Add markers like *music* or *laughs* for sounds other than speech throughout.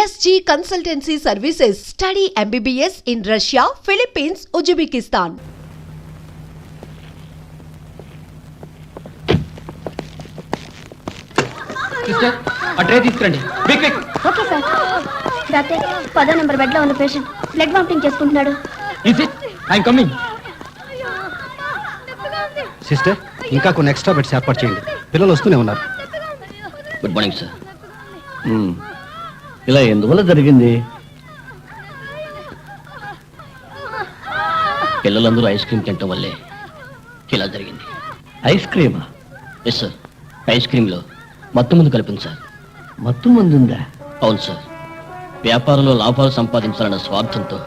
SG Consultancy Services. Study MBBS in Russia, Philippines, Uzbekistan. Sister ఆ tray తీసుకురండి. Quick quick okay sir doctor పదో number బెడ్లో ఉన్న patient blood vomiting చేసుకుంటున్నాడు. Is it I'm coming sister ఇంకా కొన్ని extra beds ఏర్పాటు చేయండి. పిల్లలు వస్తూనే ఉన్నారు. గుడ్ మార్నింగ్ సార్ ఇలా ఎందువల్ల జరిగింది? పిల్లలందరూ ఐస్ క్రీమ్ తినటం వల్లే ఇలా జరిగింది. ఐస్ క్రీమా? ఎస్ సార్ ఐస్ క్రీమ్లో మత్తు ముందు కలిపింది సార్ మత్తు మందు ఉందా అవును సార్ వ్యాపారంలో లాభాలు సంపాదించాలన్న స్వార్థంతో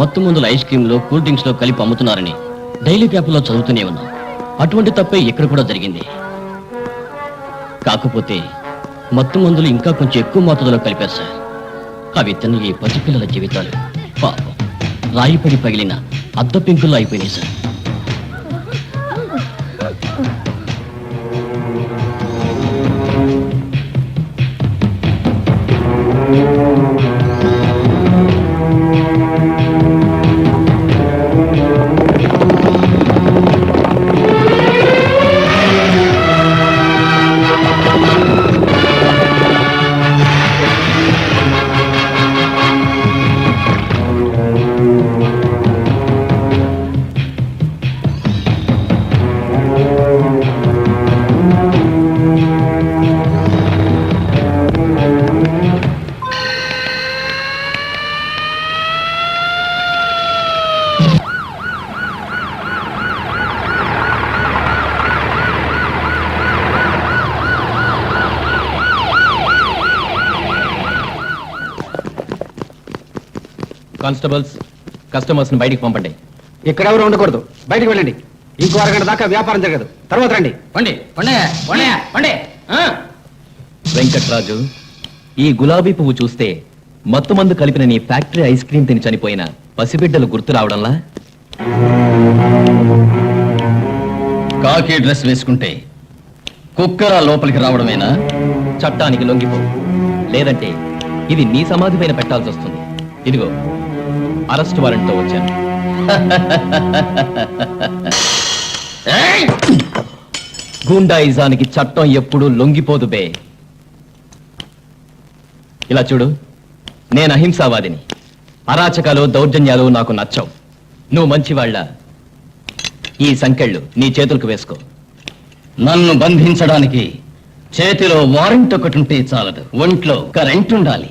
మత్తు మందులు ఐస్ క్రీమ్లో కూల్ డ్రింక్స్లో కలిపి అమ్ముతున్నారని డైలీ పేపర్లో చదువుతూనే ఉన్నాం. అటువంటి తప్పే ఇక్కడ కూడా జరిగింది. కాకపోతే మత్తు మందులు ఇంకా కొంచెం ఎక్కువ మోతాదులో కలిపారు సార్. అవి తిన్న ఈ పసిపిల్లల జీవితాలు. పాపం. రాయిపడి పగిలిన అద్దపింకుల్లో అయిపోయినాయి సార్. కానిస్టేబుల్స్ కస్టమర్స్ని బయటికి పంపండి. ఇక్కడ ఎవరు ఉండకూడదు. బయటికి వెళ్ళండి. ఇంకో అరగంట దాకా వ్యాపారం జరగదు. తర్వాత రండి. పండి పండే పండే పండే. వెంకట్రాజు ఈ గులాబీ పువ్వు చూస్తే మత్తు మందు కలిపిన నీ ఫ్యాక్టరీ ఐస్ క్రీమ్ తిని చనిపోయిన పసిబిడ్డలు గుర్తు రావడంలా? కాకి డ్రెస్ వేసుకుంటే కుక్కర లోపలికి రావడమేనా? చట్టానికి లొంగిపో. లేదంటే ఇది నీ సమాధి పైన పెట్టాల్సి వస్తుంది ఇదిగో అరెస్ట్ వారెంట్తో వచ్చాను. గూండాయిజానికి చట్టం ఎప్పుడూ లొంగిపోదు బే. ఇలా చూడు నేను అహింసావాదిని. అరాచకాలు దౌర్జన్యాలు నాకు నచ్చవు. నువ్వు మంచివాళ్ళ. ఈ సంకెళ్ళు నీ చేతులకు వేసుకో. నన్ను బంధించడానికి చేతిలో వారెంట్ ఒకటి ఉంటే చాలదు. ఒంట్లో కరెంట్ ఉండాలి.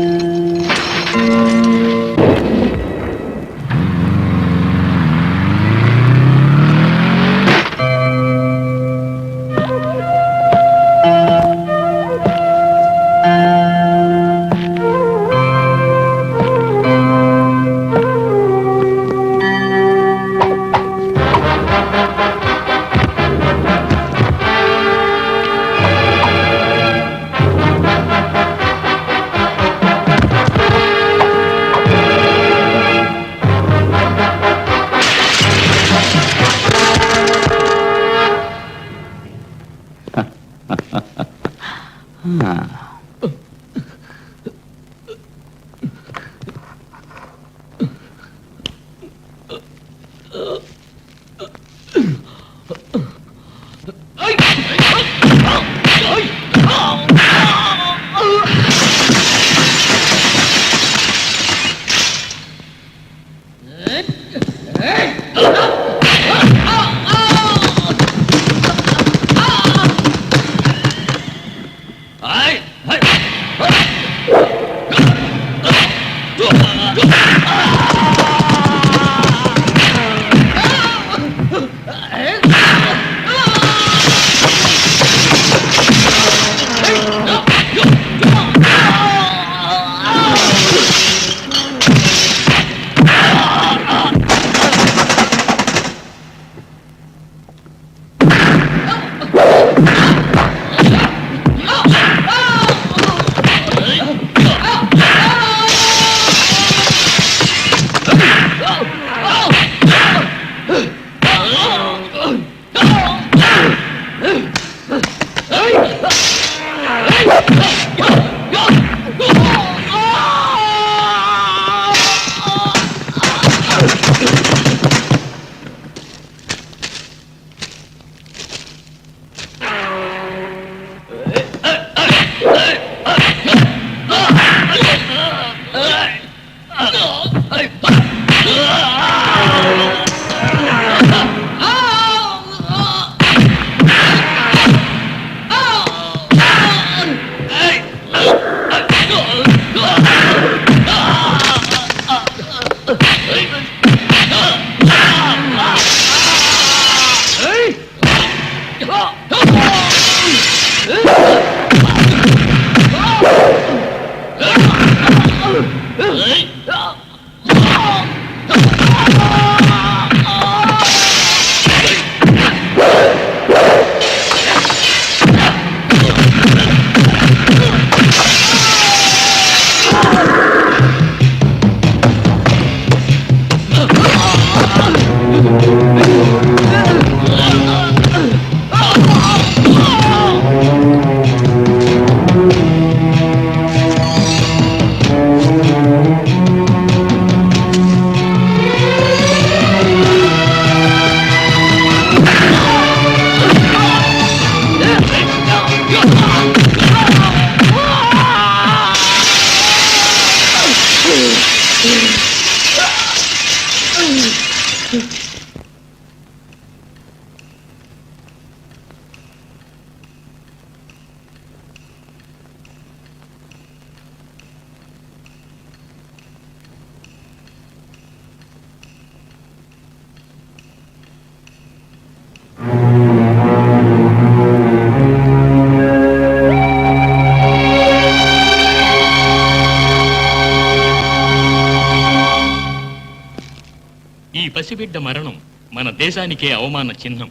పసిబిడ్డ మరణం మన దేశానికే అవమాన చిహ్నం.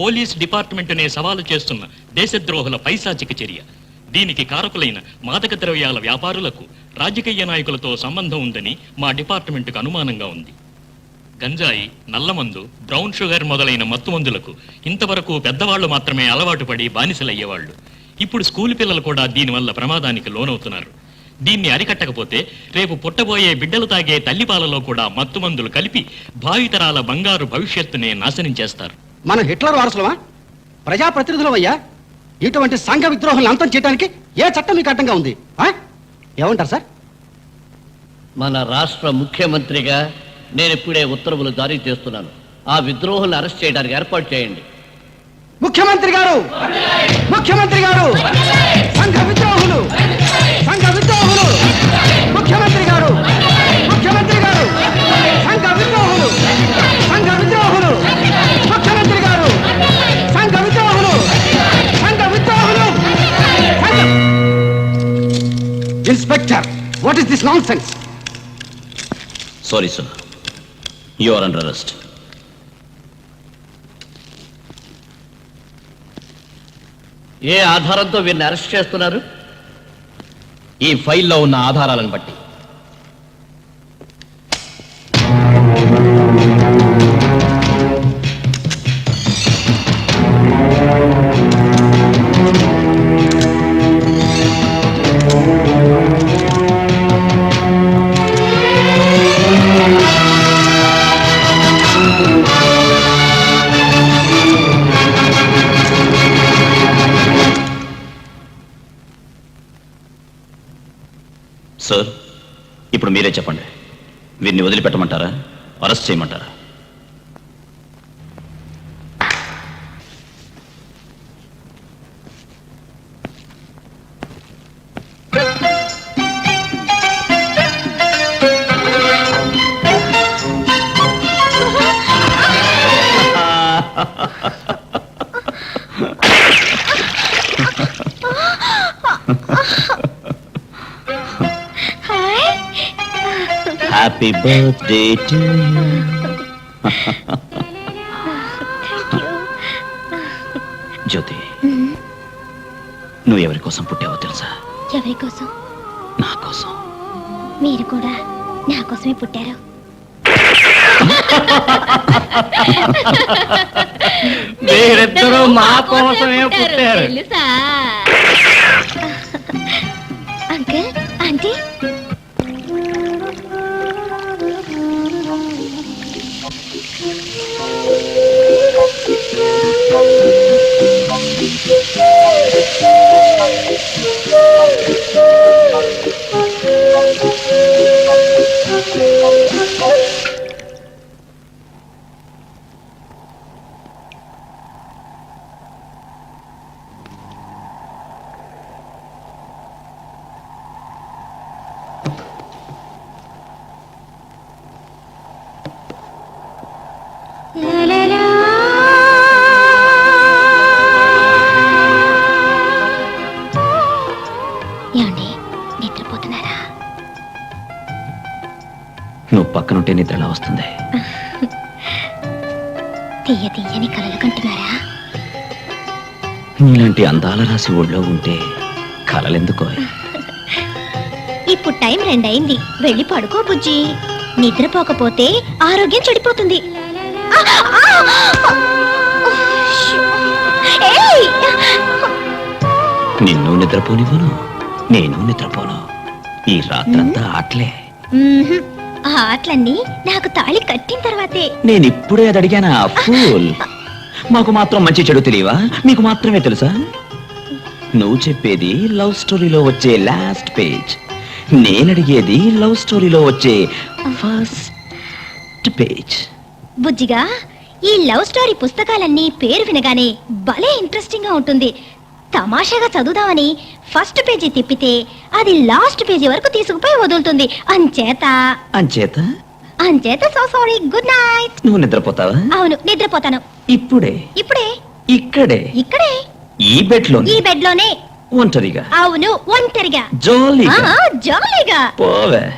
పోలీస్ డిపార్ట్మెంట్నే సవాలు చేస్తున్న దేశద్రోహుల పైశాచిక చర్య. దీనికి కారకులైన మాదక ద్రవ్యాల వ్యాపారులకు రాజకీయ నాయకులతో సంబంధం ఉందని మా డిపార్ట్మెంటుకు అనుమానంగా ఉంది. గంజాయి నల్లమందు బ్రౌన్ షుగర్ మొదలైన మత్తుమందులకు ఇంతవరకు పెద్దవాళ్ళు మాత్రమే అలవాటు పడి బానిసలయ్యేవాళ్ళు ఇప్పుడు స్కూల్ పిల్లలు కూడా దీనివల్ల ప్రమాదానికి లోనవుతున్నారు. దీన్ని అరికట్టకపోతే రేపు పుట్టబోయే బిడ్డలు తాగే తల్లిపాలలో కూడా మత్తుమందులు కలిపి భావితరాల బంగారు భవిష్యత్తునే నాశనం చేస్తారు. మనం హిట్లర్ వారసులమా? ప్రజాప్రతినిధులమయ్యా? ఇటువంటి సంఘ విద్రోహులను అంతం చేయడానికి ఏ చట్టం మీకు అడ్డంగా ఉంది? ఆ? ఏమంటారు సార్? మన రాష్ట్ర ముఖ్యమంత్రిగా నేను ఇప్పుడే ఉత్తర్వులు జారీ చేస్తున్నాను. ఆ విద్రోహులను అరెస్ట్ చేయడానికి ఏర్పాటు చేయండి. ముఖ్యమంత్రి గారు! ముఖ్యమంత్రి గారు! సంఘ విద్రోహులు! సంఘ విద్రోహులు! ముఖ్యమంత్రి గారు! ముఖ్యమంత్రి గారు! సంఘ విద్రోహులు! సంఘ విద్రోహులు! ముఖ్యమంత్రి గారు! సంఘ విద్రోహులు! సంఘ విద్రోహులు! Inspector what is this non sense sorry sir you are under arrest ఏ ఆధారంతో వీరిని అరెస్ట్ చేస్తున్నారు? ఈ ఫైల్లో ఉన్న ఆధారాలను బట్టి. సార్ ఇప్పుడు మీరే చెప్పండి. వీరిని వదిలిపెట్టమంటారా? అరెస్ట్ చేయమంటారా? హ్యాపీ బర్త్డే టు జ్యోతి నువ్వు ఎవరి కోసం పుట్టావో తెలుసా? ఎవరి కోసం? నా కోసం. మీరు కూడా నా కోసమే పుట్టారు. మీరిద్దరూ మా కోసమే పుట్టారు. తెలుసా? పక్కనుంటే నిద్ర ఎలా వస్తుంది. తీయ తీయని కలలు కంటున్నారా? నీలాంటి అందాల రాసి ఒళ్ళో ఉంటే కలలెందుకో ఇప్పుడు టైం రెండయింది. వెళ్ళి పడుకో బుజ్జి. నిద్రపోకపోతే ఆరోగ్యం చెడిపోతుంది! నిన్ను నిద్రపోనివ్వను నేను నిద్రపోను. ఈ రాత్రంతా ఆటలే. ఆ ఆటలన్నీ నాకు తాళి కట్టిన తర్వాతే. నేను ఇప్పుడే అది అడిగానా? ఫూల్. మాకు మాత్రం మంచి చెడు తెలియవా? మీకు మాత్రమే తెలుసా? నువ్వు చెప్పేది లవ్ స్టోరీలో వచ్చే లాస్ట్ పేజ్ నేను అడిగేది లవ్ స్టోరీలో వచ్చే ఫస్ట్ పేజ్ బుజ్జిగా ఈ లవ్ స్టోరీ పుస్తకాలన్నీ పేరు వినగానే భలే ఇంట్రెస్టింగ్గా ఉంటుంది. తమాషాగా చదువుదామని ఫస్ట్ పేజీ తిప్పితే అది లాస్ట్ పేజీ వరకు తీసుకుపోయి వదులుతుంది. అంచేత. అంచేత? అంచేత సో సారీ గుడ్ నైట్. నువ్వు నిద్రపోతావా? అవును నిద్రపోతాను. ఇప్పుడే? ఇప్పుడే. ఇక్కడే? ఇక్కడే. ఈ బెడ్లో ఈ బెడ్లోనే ఒంటరిగా? అవును ఒంటరిగా. జోలీగా? జాలీగా. పోవే.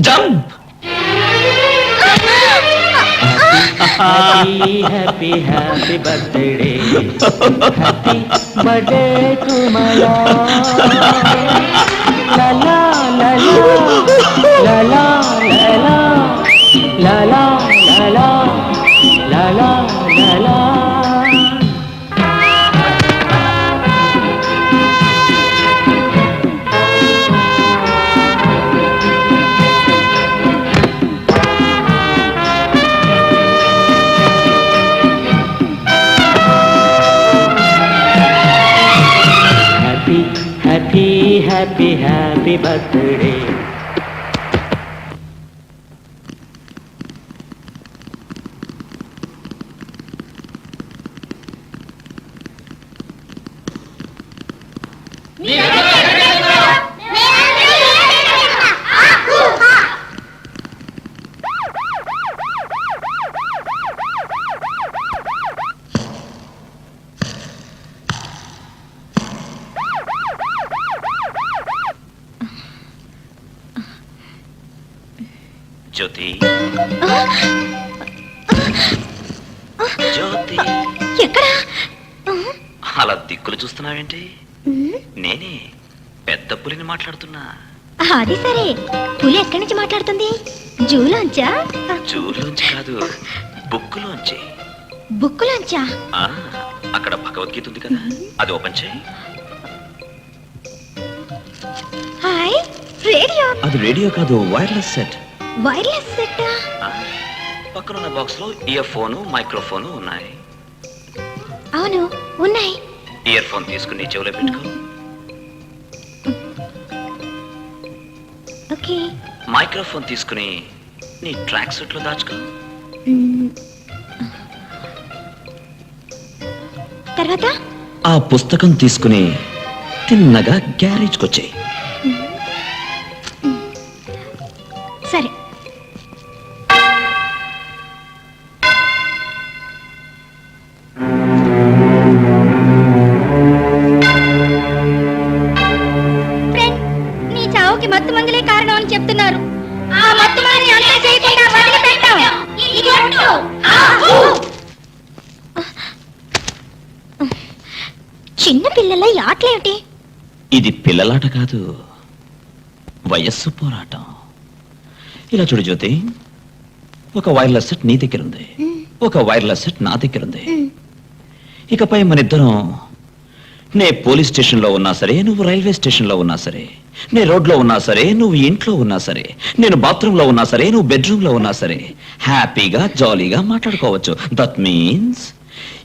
Jump! Happy happy birthday happy birthday to మలా లలా లలా లలా లలా లలా లలా లలా లలా Happy, happy, happy, birthday. ఎక్కడా? అలా దిక్కులు చూస్తున్నావేంటి? నేనే పెద్ద పులిని మాట్లాడుతున్నా. అది సరే. పులి ఎక్కడి నుంచి మాట్లాడుతుంది? జూలోంచా? జూలోంచి కాదు బుక్కులోంచి. బుక్కులోంచా? ఆ, అక్కడ భగవద్గీత ఉంది కదా అది ఓపెన్ చేయి. Hi radio. అది రేడియో కాదు వైర్లెస్ సెట్. వైర్లెస్ సెట్ పక్కనున్న బాక్స్లో ఇయర్ ఫోను మైక్రోఫోను ఉన్నాయి. అవును ఉన్నాయి. ఇయర్ ఫోన్ తీసుకుని చెవిలో పెట్టుకో. ఓకే. మైక్రోఫోన్ తీసుకుని నీ ట్రాక్ సూట్లో దాచుకో. తర్వాత? ఆ పుస్తకం తీసుకుని తిన్నగా గ్యారేజ్కి వచ్చాయి చిన్న పిల్లల ఈ ఆటలేమిటి ఇది పిల్లలాట కాదు. వయస్సు పోరాటం. ఇలా చూడు జ్యోతి ఒక వైర్లెస్ సెట్ నీ దగ్గర ఉంది ఒక వైర్లెస్ సెట్ నా దగ్గర ఉంది ఇకపై మన ఇద్దరం నే పోలీస్ స్టేషన్లో ఉన్నా సరే నువ్వు రైల్వే స్టేషన్లో ఉన్నా సరే నే రోడ్లో ఉన్నా సరే నువ్వు ఇంట్లో ఉన్నా సరే నేను బాత్రూంలో ఉన్నా సరే నువ్వు బెడ్రూమ్లో ఉన్నా సరే హ్యాపీగా జాలీగా మాట్లాడుకోవచ్చు. దట్ మీన్స్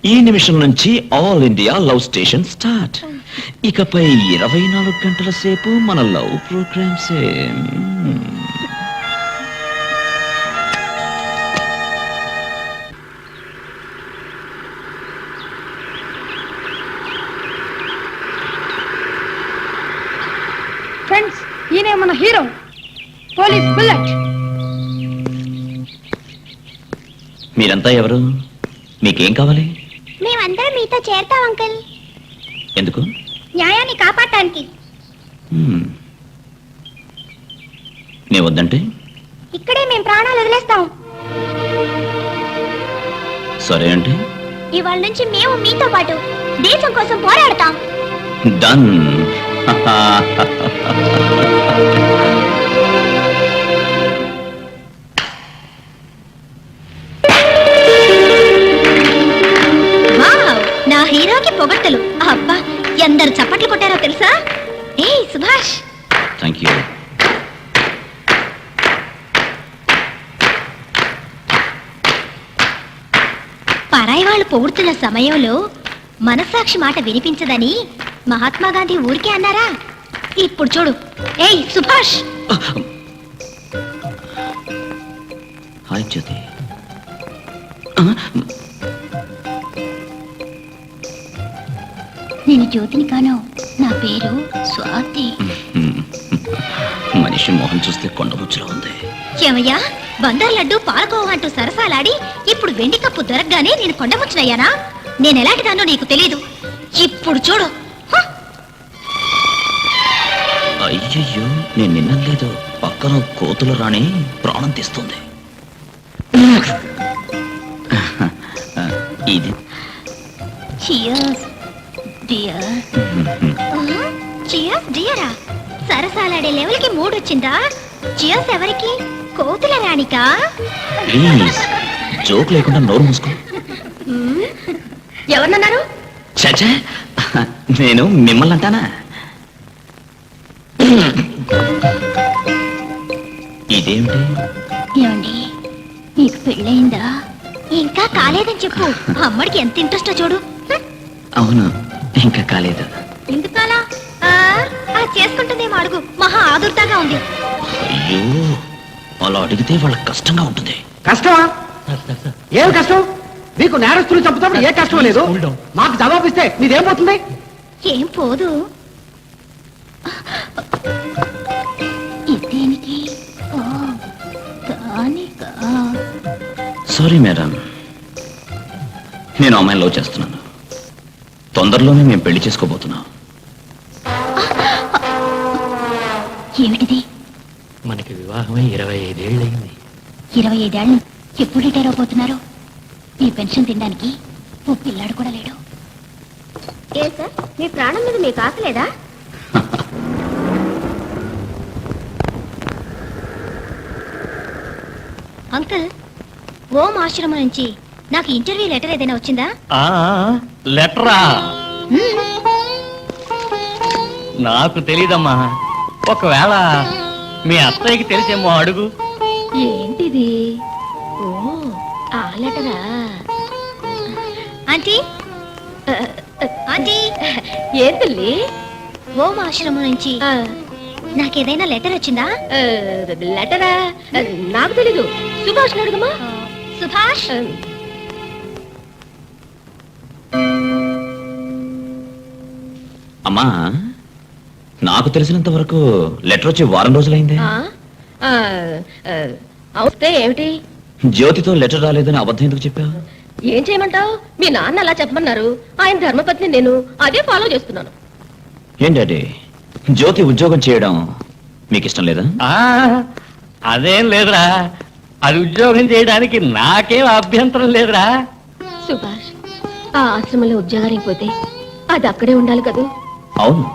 ఈ నిమిషం నుంచి all India love station start. ఇకపై ఇరవై నాలుగు గంటల సేపు మన లవ్ ప్రోగ్రామ్సే. ఫ్రెండ్స్ ఈయనే మన హీరో? Police bullet. మీరంతా ఎవరు? మీకేం కావాలి? మేమందరం మీతో చేరతాం అంకుల్. ఎందుకు? న్యాయాన్ని కాపాడటానికి. మ్మ్. నే వద్దంటే? ఇక్కడే మేము ప్రాణాలు వదిలేస్తాం. సరే అంటే? ఇవాళ నుంచి మేము మీతో పాటు దేశం కోసం పోరాడతాం. డన్. *laughs* వాళ్ళు పొగుడుతున్న సమయంలో మనస్సాక్షి మాట వినిపించదని మహాత్మా గాంధీ ఊరికే అన్నారా? ఇప్పుడు చూడు. ఏయ్ సుభాష్! హాయ్ జ్యోతి. నేను జ్యోతిని కాను. నా పేరు స్వాతి. మనిషి మొహం చూస్తే కొండముచ్చులో ఉంది. ఏమయ్యా? బందర్ లడ్డు పాలకోవ అంటూ సరసాలాడి ఇప్పుడు వెండి కప్పు దొరకగానే నేను కొండముచ్చునయ్యానా? నేను ఎలాంటిదానో నీకు తెలీదు. ఇప్పుడు చూడు! అయ్యయ్యో నేను నిన్నలేదు పక్కన కోతుల రాణి ప్రాణం తీస్తుంది. ఇది. డియర్ డియరా *laughs* సరసాలాడే లెవెల్కి మూడు వచ్చిందా చియర్స్ ఎవరికి? కోతుల రాణికా? ప్లీజ్ జోక్ లేకుండా నోరు మూసుకో. ఎవరన్నారు చచ్చా నేను మిమ్మల్ని అంటానా? ఇదేమిటి? ఏమండి నీకు పెళ్ళయిందా? ఇంకా కాలేదని చెప్పు. అమ్మడికి ఎంత ఇంట్రెస్టో చూడు. అవును ఇంకా కాలేదు. ఎందుకలా? ఆ, ఆ చేసుకుంటుందేమో అడుగు. మహా ఆదుర్దాగా ఉంది. అయ్యో అలా అడిగితే వాళ్ళకి కష్టంగా ఉంటుంది. కష్టమా? ఏం కష్టం? మీకు నేరస్తులు చంపుతాడు ఏ కష్టం లేదు. మాకు జవాబు ఇస్తే మీదేం పోతుంది ఏం పోదు. సారీ మేడం నేను అమ్మాయిని లవ్ చేస్తున్నాను. తొందరలోనే మేము పెళ్ళి చేసుకోబోతున్నాం. ఏమిటిది? మనకి వివాహమై ఇరవై ఐదేళ్ళయింది. ఇరవై ఐదేళ్ళు. ఎప్పుడు రిటైర్ అవబోతున్నారు? ఈ పెన్షన్ తినడానికి ఓ పిల్లాడు కూడా లేడు. ఏ సార్ మీ ప్రాణం మీద మీకు ఆశ లేదా? అంకుల్ ఓం ఆశ్రమం నుంచి నాకు ఇంటర్వ్యూ లెటర్ ఏదైనా వచ్చిందా? లెటరా? నాకు తెలీదమ్మా. ఒకవేళ మీ అత్తయ్యకి తెలిసేమో అడుగు. ఏంటిది? ఆ లెటరా ఆంటీ? ఆంటీ? ఏం తల్లి? ఓం ఆశ్రమం నుంచి. నాకేదైనా లెటర్ వచ్చిందా? లెటరా? నాకు తెలీదు. సుభాష్ అడుగుమా? సుభాష్? అమ్మా నాకు తెలిసినంత వరకు లెటర్ వచ్చి వారం రోజులైందే. అవుతే ఏమిటి? జ్యోతితో లెటర్ రాలేదని అబద్ధం ఎందుకు చెప్పావు? ఏం చేయమంటావు? మీ నాన్న అలా చెప్పమన్నారు. ఆయన ధర్మపత్ని నేను అదే ఫాలో చేస్తున్నాను. ఏంటంటే జ్యోతి ఉద్యోగం చేయడం మీకు ఇష్టం లేదా? ఆ, అదేం లేదురా. అది ఉద్యోగం చేయడానికి నాకేం అభ్యంతరం లేదురా. సుభాష్ ఆ ఆశ్రమంలో ఉద్యోగానికి పోతే అది అక్కడే ఉండాలి కదూ? అవును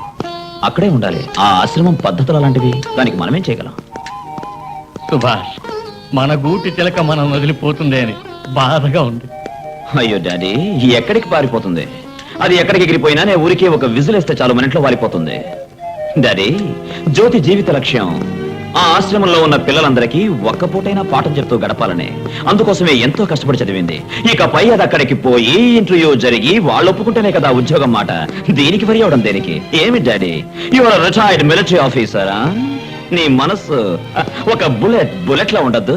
అక్కడే ఉండాలి. ఆ ఆశ్రమం పద్ధతులు అలాంటివి దానికి మనమేం చేయగలం? సుభాష్ మన గూటి తిలక మనం వదిలిపోతుంది అని బాధగా ఉంది. అయ్యో డాడీ ఎక్కడికి పారిపోతుంది? అది ఎక్కడికి ఎగిరిపోయినా నేను ఊరికే ఒక విజిలేస్తే చాలు మన ఇంట్లో వాలిపోతుంది. డాడీ జ్యోతి జీవిత లక్ష్యం. ఆ ఆశ్రమంలో ఉన్న పిల్లలందరికీ ఒక్క పూటైనా పాఠం చెప్తూ గడపాలని. అందుకోసమే ఎంతో కష్టపడి చదివింది. ఇక పై అది అక్కడికి పోయి ఇంటర్వ్యూ జరిగి వాళ్ళు ఒప్పుకుంటేనే కదా ఉద్యోగం మాట. దీనికి వరి అవడం దేనికి? ఏమి డాడీ? యువర్ రిటైర్డ్ మిలిటరీ ఆఫీసరా? నీ మనసు ఒక బుల్లెట్ బుల్లెట్ లా ఉండద్దు.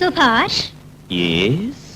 సుభాష్? ఎస్